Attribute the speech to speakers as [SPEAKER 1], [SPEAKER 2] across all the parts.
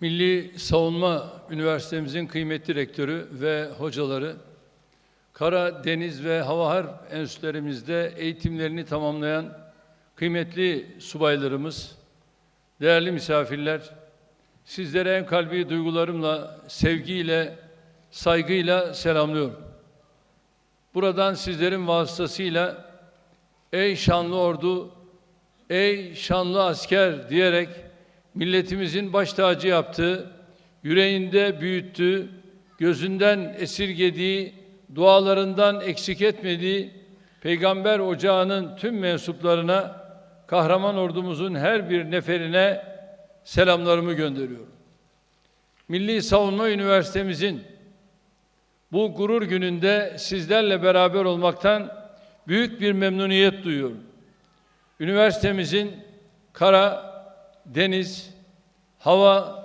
[SPEAKER 1] Milli Savunma Üniversitemizin kıymetli rektörü ve hocaları, Kara, Deniz ve Hava Harp Enstitülerimizde eğitimlerini tamamlayan kıymetli subaylarımız, değerli misafirler, sizlere en kalbi duygularımla, sevgiyle, saygıyla selamlıyorum. Buradan sizlerin vasıtasıyla ey şanlı ordu, ey şanlı asker diyerek milletimizin baş tacı yaptığı, yüreğinde büyüttüğü, gözünden esirgediği, dualarından eksik etmediği Peygamber ocağının tüm mensuplarına, kahraman ordumuzun her bir neferine selamlarımı gönderiyorum. Milli Savunma Üniversitemizin bu gurur gününde sizlerle beraber olmaktan büyük bir memnuniyet duyuyorum. Üniversitemizin kara, deniz, hava,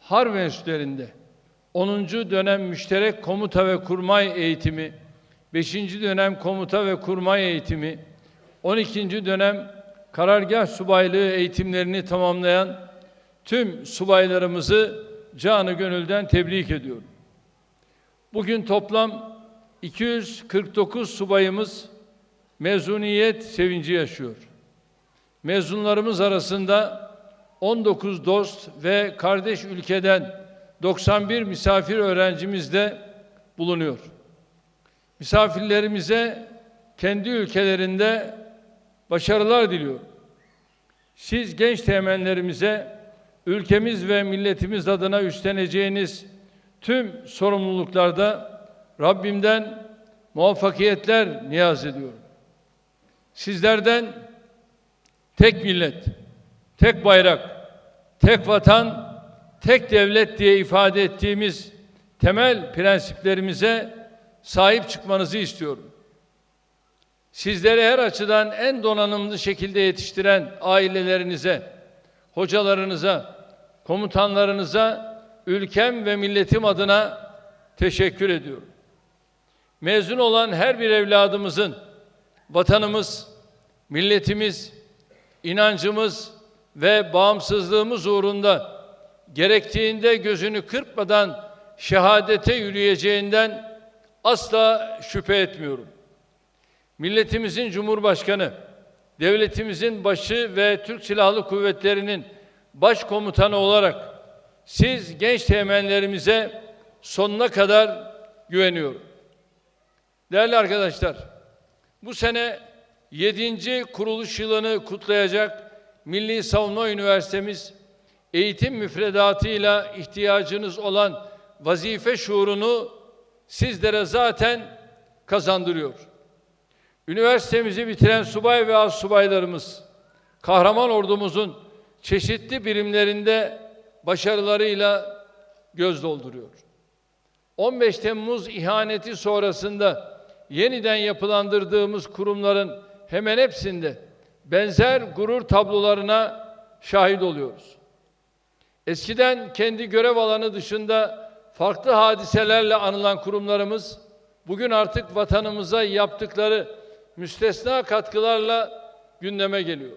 [SPEAKER 1] harp enstitülerinde 10. dönem müşterek komuta ve kurmay eğitimi, 5. dönem komuta ve kurmay eğitimi, 12. dönem karargah subaylığı eğitimlerini tamamlayan tüm subaylarımızı canı gönülden tebrik ediyorum. Bugün toplam 249 subayımız mezuniyet sevinci yaşıyor. Mezunlarımız arasında 19 dost ve kardeş ülkeden 91 misafir öğrencimiz de bulunuyor. Misafirlerimize kendi ülkelerinde başarılar diliyorum. Siz genç temenlerimize ülkemiz ve milletimiz adına üstleneceğiniz tüm sorumluluklarda Rabbimden muvaffakiyetler niyaz ediyorum. Sizlerden tek millet, tek bayrak, tek vatan, tek devlet diye ifade ettiğimiz temel prensiplerimize sahip çıkmanızı istiyorum. Sizleri her açıdan en donanımlı şekilde yetiştiren ailelerinize, hocalarınıza, komutanlarınıza, ülkem ve milletim adına teşekkür ediyorum. Mezun olan her bir evladımızın vatanımız, milletimiz, inancımız ve bağımsızlığımız uğrunda gerektiğinde gözünü kırpmadan şehadete yürüyeceğinden asla şüphe etmiyorum. Milletimizin Cumhurbaşkanı, devletimizin başı ve Türk Silahlı Kuvvetleri'nin başkomutanı olarak siz genç temenlerimize sonuna kadar güveniyorum. Değerli arkadaşlar, bu sene 7. kuruluş yılını kutlayacak Milli Savunma Üniversitemiz eğitim müfredatıyla ihtiyacınız olan vazife şuurunu sizlere zaten kazandırıyor. Üniversitemizi bitiren subay ve az subaylarımız kahraman ordumuzun çeşitli birimlerinde başarılarıyla göz dolduruyor. 15 Temmuz ihaneti sonrasında yeniden yapılandırdığımız kurumların hemen hepsinde benzer gurur tablolarına şahit oluyoruz. Eskiden kendi görev alanı dışında farklı hadiselerle anılan kurumlarımız bugün artık vatanımıza yaptıkları müstesna katkılarla gündeme geliyor.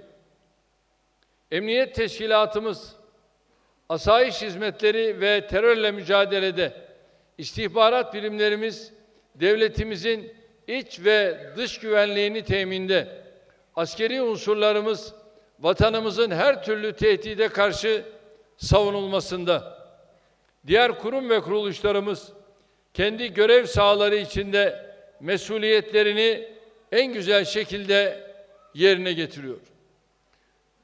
[SPEAKER 1] Emniyet teşkilatımız, asayiş hizmetleri ve terörle mücadelede istihbarat birimlerimiz devletimizin iç ve dış güvenliğini teminde, askeri unsurlarımız vatanımızın her türlü tehdide karşı savunulmasında, diğer kurum ve kuruluşlarımız kendi görev sahaları içinde mesuliyetlerini en güzel şekilde yerine getiriyor.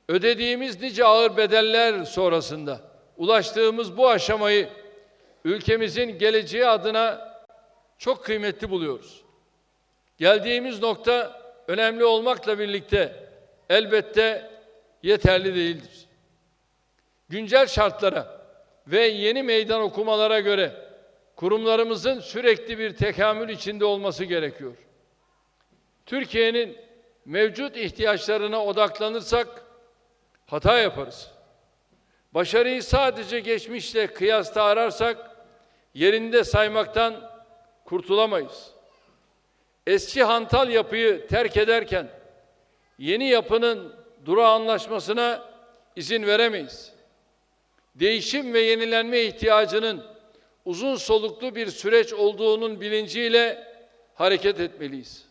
[SPEAKER 1] Ödediğimiz nice ağır bedeller sonrasında ulaştığımız bu aşamayı ülkemizin geleceği adına çok kıymetli buluyoruz. Geldiğimiz nokta önemli olmakla birlikte elbette yeterli değildir. Güncel şartlara ve yeni meydan okumalara göre kurumlarımızın sürekli bir tekamül içinde olması gerekiyor. Türkiye'nin mevcut ihtiyaçlarına odaklanırsak hata yaparız. Başarıyı sadece geçmişle kıyasta ararsak yerinde saymaktan kurtulamayız. Eski hantal yapıyı terk ederken yeni yapının dura anlaşmasına izin veremeyiz. değişim ve yenilenme ihtiyacının uzun soluklu bir süreç olduğunun bilinciyle hareket etmeliyiz.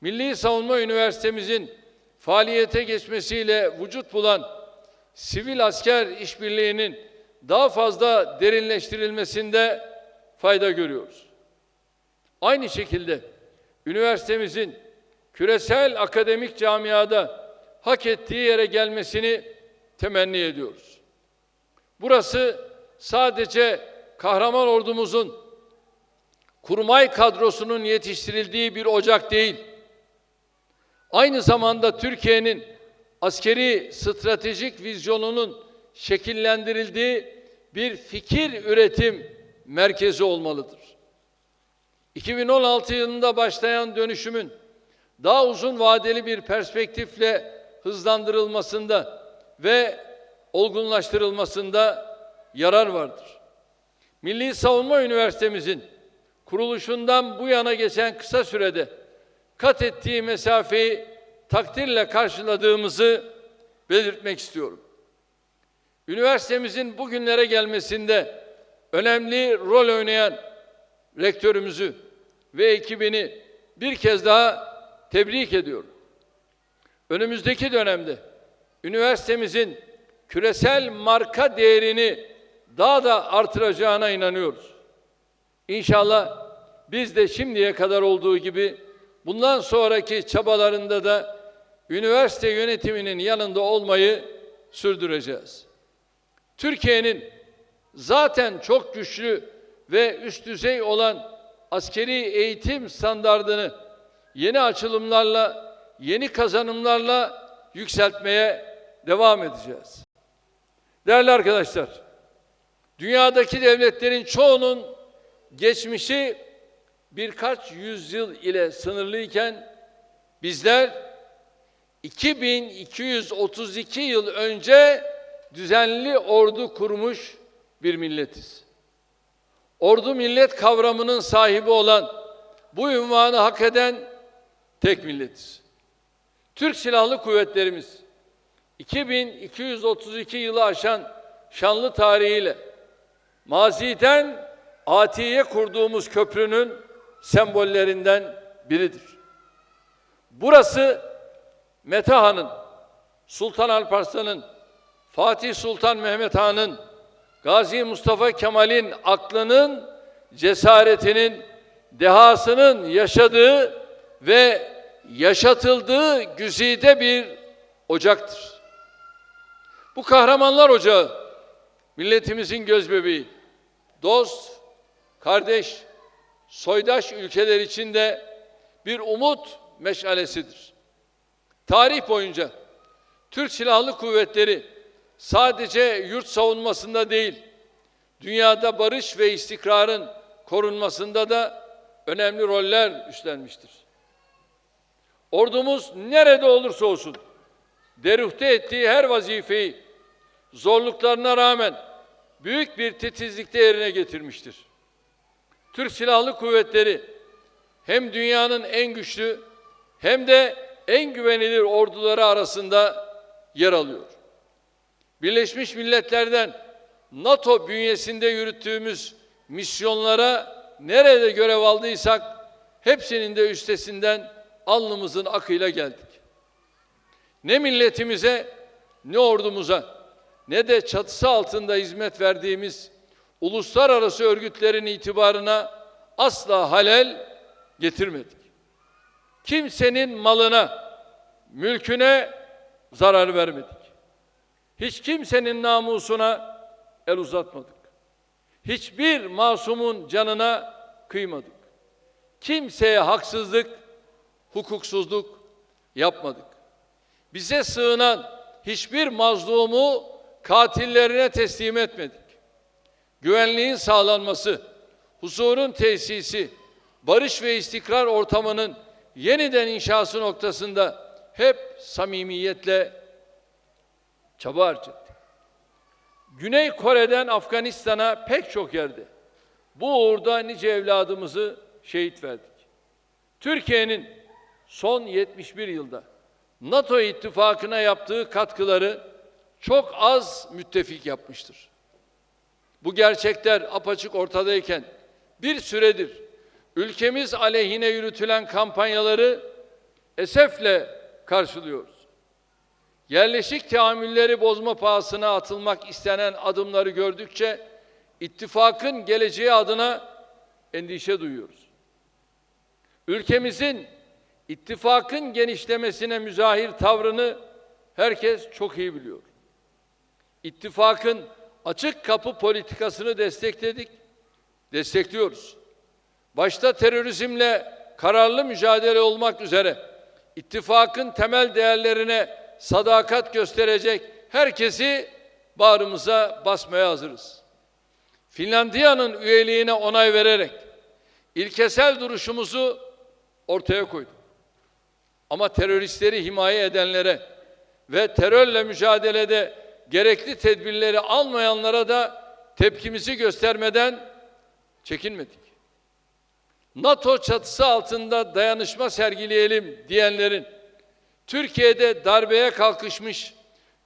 [SPEAKER 1] Milli Savunma Üniversitemizin faaliyete geçmesiyle vücut bulan sivil asker işbirliğinin daha fazla derinleştirilmesinde fayda görüyoruz. Aynı şekilde üniversitemizin küresel akademik camiada hak ettiği yere gelmesini temenni ediyoruz. Burası sadece kahraman ordumuzun kurmay kadrosunun yetiştirildiği bir ocak değil. Aynı zamanda Türkiye'nin askeri stratejik vizyonunun şekillendirildiği bir fikir üretim merkezi olmalıdır. 2016 yılında başlayan dönüşümün daha uzun vadeli bir perspektifle hızlandırılmasında ve olgunlaştırılmasında yarar vardır. Milli Savunma Üniversitemizin kuruluşundan bu yana geçen kısa sürede kat ettiği mesafeyi takdirle karşıladığımızı belirtmek istiyorum. Üniversitemizin bugünlere gelmesinde önemli rol oynayan rektörümüzü ve ekibini bir kez daha tebrik ediyorum. Önümüzdeki dönemde üniversitemizin küresel marka değerini daha da artıracağına inanıyoruz. İnşallah biz de şimdiye kadar olduğu gibi bundan sonraki çabalarında da üniversite yönetiminin yanında olmayı sürdüreceğiz. Türkiye'nin zaten çok güçlü ve üst düzey olan askeri eğitim standardını yeni açılımlarla, yeni kazanımlarla yükseltmeye devam edeceğiz. Değerli arkadaşlar, dünyadaki devletlerin çoğunun geçmişi birkaç yüzyıl ile sınırlıyken bizler 2232 yıl önce düzenli ordu kurmuş bir milletiz. Ordu millet kavramının sahibi olan bu ünvanı hak eden tek milletiz. Türk Silahlı Kuvvetlerimiz 2232 yılı aşan şanlı tarihiyle maziden atiye kurduğumuz köprünün sembollerinden biridir. Burası Mete Han'ın, Sultan Alparslan'ın, Fatih Sultan Mehmet Han'ın, Gazi Mustafa Kemal'in aklının, cesaretinin, dehasının yaşadığı ve yaşatıldığı güzide bir ocaktır. Bu kahramanlar ocağı milletimizin gözbebeği, dost, kardeş, soydaş ülkeler içinde bir umut meşalesidir. Tarih boyunca Türk Silahlı Kuvvetleri sadece yurt savunmasında değil, dünyada barış ve istikrarın korunmasında da önemli roller üstlenmiştir. Ordumuz nerede olursa olsun deruhte ettiği her vazifeyi zorluklarına rağmen büyük bir titizlikte yerine getirmiştir. Türk Silahlı Kuvvetleri hem dünyanın en güçlü hem de en güvenilir orduları arasında yer alıyor. Birleşmiş Milletler'den NATO bünyesinde yürüttüğümüz misyonlara nerede görev aldıysak hepsinin de üstesinden alnımızın akıyla geldik. Ne milletimize ne ordumuza ne de çatısı altında hizmet verdiğimiz uluslararası örgütlerin itibarına asla halel getirmedik. Kimsenin malına, mülküne zarar vermedik. Hiç kimsenin namusuna el uzatmadık. Hiçbir masumun canına kıymadık. Kimseye haksızlık, hukuksuzluk yapmadık. Bize sığınan hiçbir mazlumu katillerine teslim etmedik. Güvenliğin sağlanması, huzurun tesisi, barış ve istikrar ortamının yeniden inşası noktasında hep samimiyetle çaba harcadık. Güney Kore'den Afganistan'a pek çok yerde bu uğurda nice evladımızı şehit verdik. Türkiye'nin son 71 yılda NATO ittifakına yaptığı katkıları çok az müttefik yapmıştır. Bu gerçekler apaçık ortadayken bir süredir ülkemiz aleyhine yürütülen kampanyaları esefle karşılıyoruz. Yerleşik teamülleri bozma pahasına atılmak istenen adımları gördükçe ittifakın geleceği adına endişe duyuyoruz. Ülkemizin ittifakın genişlemesine müzahir tavrını herkes çok iyi biliyor. İttifakın açık kapı politikasını destekledik, destekliyoruz. Başta terörizmle kararlı mücadele olmak üzere ittifakın temel değerlerine sadakat gösterecek herkesi bağrımıza basmaya hazırız. Finlandiya'nın üyeliğine onay vererek ilkesel duruşumuzu ortaya koyduk. Ama teröristleri himaye edenlere ve terörle mücadelede gerekli tedbirleri almayanlara da tepkimizi göstermeden çekinmedik. NATO çatısı altında dayanışma sergileyelim diyenlerin Türkiye'de darbeye kalkışmış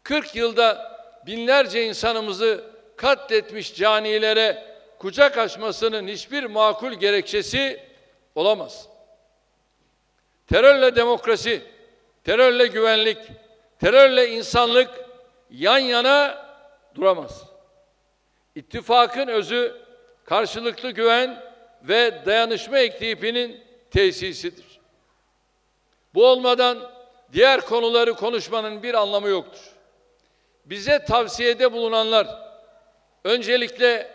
[SPEAKER 1] 40 yılda binlerce insanımızı katletmiş canilere kucak açmasının hiçbir makul gerekçesi olamaz. Terörle demokrasi, terörle güvenlik, terörle insanlık yan yana duramaz. İttifakın özü karşılıklı güven ve dayanışma eklipinin tesisidir. Bu olmadan diğer konuları konuşmanın bir anlamı yoktur. Bize tavsiyede bulunanlar öncelikle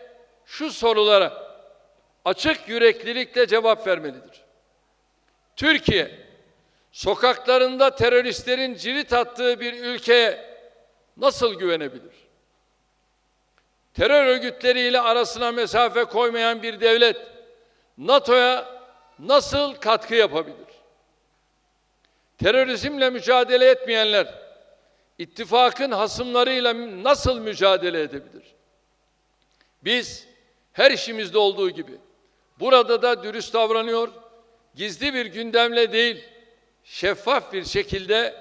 [SPEAKER 1] şu sorulara açık yüreklilikle cevap vermelidir. Türkiye sokaklarında teröristlerin cirit attığı bir ülkeye nasıl güvenebilir? Terör örgütleriyle arasına mesafe koymayan bir devlet NATO'ya nasıl katkı yapabilir? Terörizmle mücadele etmeyenler ittifakın hasımlarıyla nasıl mücadele edebilir? Biz her işimizde olduğu gibi burada da dürüst davranıyor, gizli bir gündemle değil, şeffaf bir şekilde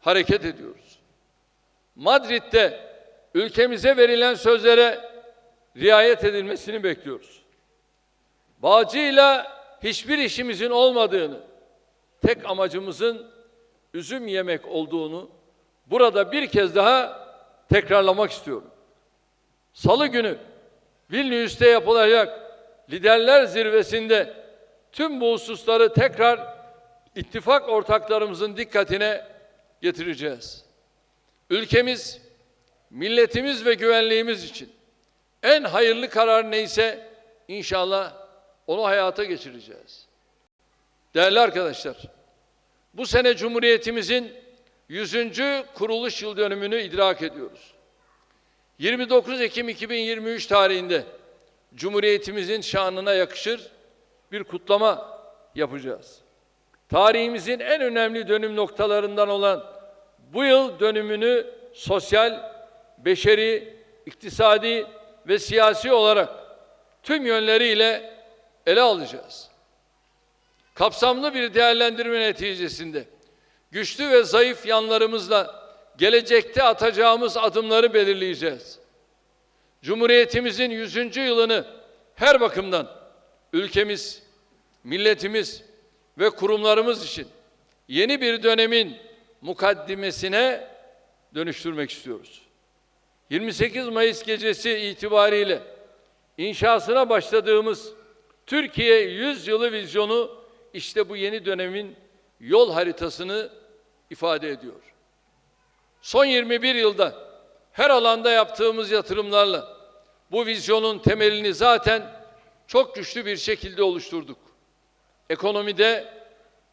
[SPEAKER 1] hareket ediyoruz. Madrid'de ülkemize verilen sözlere riayet edilmesini bekliyoruz. Bağcıyla hiçbir işimizin olmadığını, tek amacımızın üzüm yemek olduğunu burada bir kez daha tekrarlamak istiyorum. Salı günü Vilnius'te yapılacak liderler zirvesinde tüm bu hususları tekrar ittifak ortaklarımızın dikkatine getireceğiz. Ülkemiz, milletimiz ve güvenliğimiz için en hayırlı karar neyse inşallah onu hayata geçireceğiz. Değerli arkadaşlar, bu sene Cumhuriyetimizin 100. kuruluş yıl dönümünü idrak ediyoruz. 29 Ekim 2023 tarihinde Cumhuriyetimizin şanına yakışır bir kutlama yapacağız. Tarihimizin en önemli dönüm noktalarından olan bu yıl dönümünü sosyal, beşeri, iktisadi ve siyasi olarak tüm yönleriyle ele alacağız. Kapsamlı bir değerlendirme neticesinde güçlü ve zayıf yanlarımızla gelecekte atacağımız adımları belirleyeceğiz. Cumhuriyetimizin 100. yılını her bakımdan ülkemiz, milletimiz ve kurumlarımız için yeni bir dönemin mukaddimesine dönüştürmek istiyoruz. 28 Mayıs gecesi itibariyle inşasına başladığımız Türkiye 100 yılı vizyonu işte bu yeni dönemin yol haritasını ifade ediyor. Son 21 yılda her alanda yaptığımız yatırımlarla bu vizyonun temelini zaten çok güçlü bir şekilde oluşturduk. Ekonomide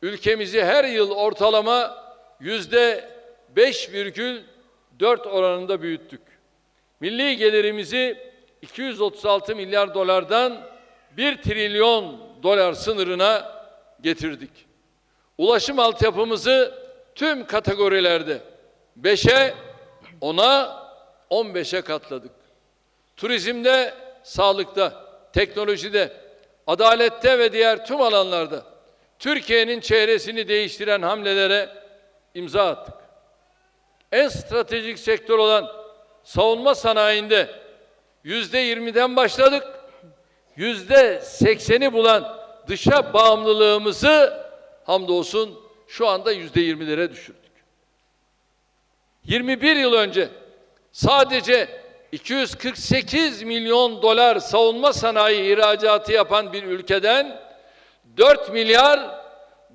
[SPEAKER 1] ülkemizi her yıl ortalama yüzde 5,4 oranında büyüttük. Milli gelirimizi 236 milyar dolardan 1 trilyon dolar sınırına getirdik. Ulaşım altyapımızı tüm kategorilerde 5'e, 10'a, 15'e katladık. Turizmde, sağlıkta, teknolojide, adalette ve diğer tüm alanlarda Türkiye'nin çehresini değiştiren hamlelere imza attık. En stratejik sektör olan savunma sanayinde yüzde yirmiden başladık. Yüzde sekseni bulan dışa bağımlılığımızı hamdolsun şu anda yüzde yirmilere düşürdük. 21 yıl önce sadece 248 milyon dolar savunma sanayi ihracatı yapan bir ülkeden 4 milyar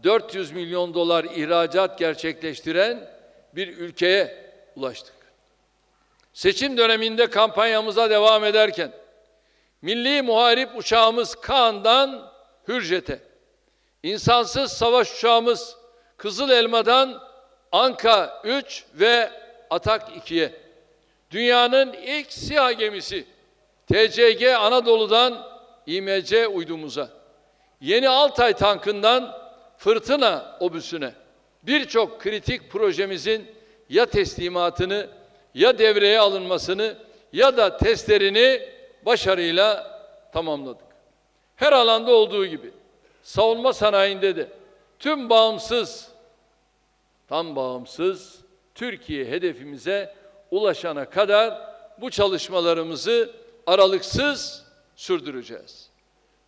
[SPEAKER 1] 400 milyon dolar ihracat gerçekleştiren bir ülkeye ulaştık. Seçim döneminde kampanyamıza devam ederken milli muharip uçağımız Kaan'dan Hürjet'e, insansız savaş uçağımız Kızıl Elma'dan Anka 3 ve Atak 2'ye, dünyanın ilk SİHA gemisi TCG Anadolu'dan İMC uydumuza, yeni Altay tankından Fırtına obüsüne. Birçok kritik projemizin ya teslimatını ya devreye alınmasını ya da testlerini başarıyla tamamladık. Her alanda olduğu gibi savunma sanayinde de tüm bağımsız tam bağımsız Türkiye hedefimize ulaşana kadar bu çalışmalarımızı aralıksız sürdüreceğiz.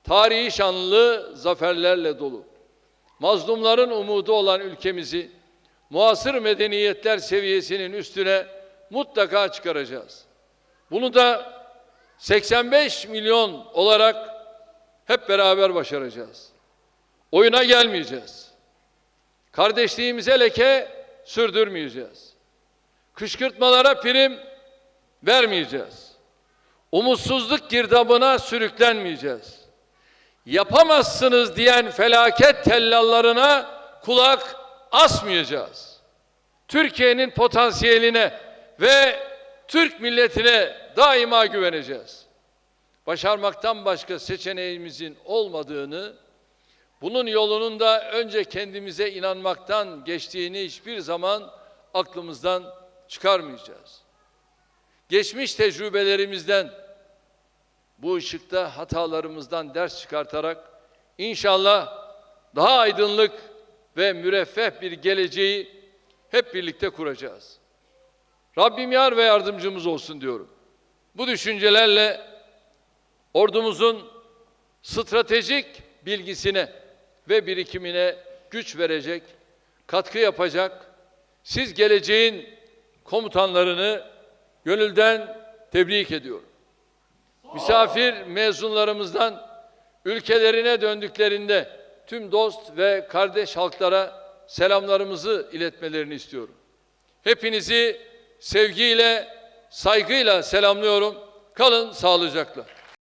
[SPEAKER 1] Tarihi şanlı zaferlerle dolu, mazlumların umudu olan ülkemizi muasır medeniyetler seviyesinin üstüne mutlaka çıkaracağız. Bunu da 85 milyon olarak hep beraber başaracağız. Oyuna gelmeyeceğiz. Kardeşliğimize leke sürdürmeyeceğiz. Kışkırtmalara prim vermeyeceğiz. Umutsuzluk girdabına sürüklenmeyeceğiz. Yapamazsınız diyen felaket tellallarına kulak asmayacağız. Türkiye'nin potansiyeline ve Türk milletine daima güveneceğiz. Başarmaktan başka seçeneğimizin olmadığını, bunun yolunun da önce kendimize inanmaktan geçtiğini hiçbir zaman aklımızdan çıkarmayacağız. Geçmiş tecrübelerimizden, bu ışıkta hatalarımızdan ders çıkartarak inşallah daha aydınlık ve müreffeh bir geleceği hep birlikte kuracağız. Rabbim yar ve yardımcımız olsun diyorum. Bu düşüncelerle ordumuzun stratejik bilgisine ve birikimine güç verecek, katkı yapacak, siz geleceğin komutanlarını gönülden tebrik ediyorum. Misafir mezunlarımızdan ülkelerine döndüklerinde tüm dost ve kardeş halklara selamlarımızı iletmelerini istiyorum. Hepinizi sevgiyle, saygıyla selamlıyorum. Kalın sağlıcakla.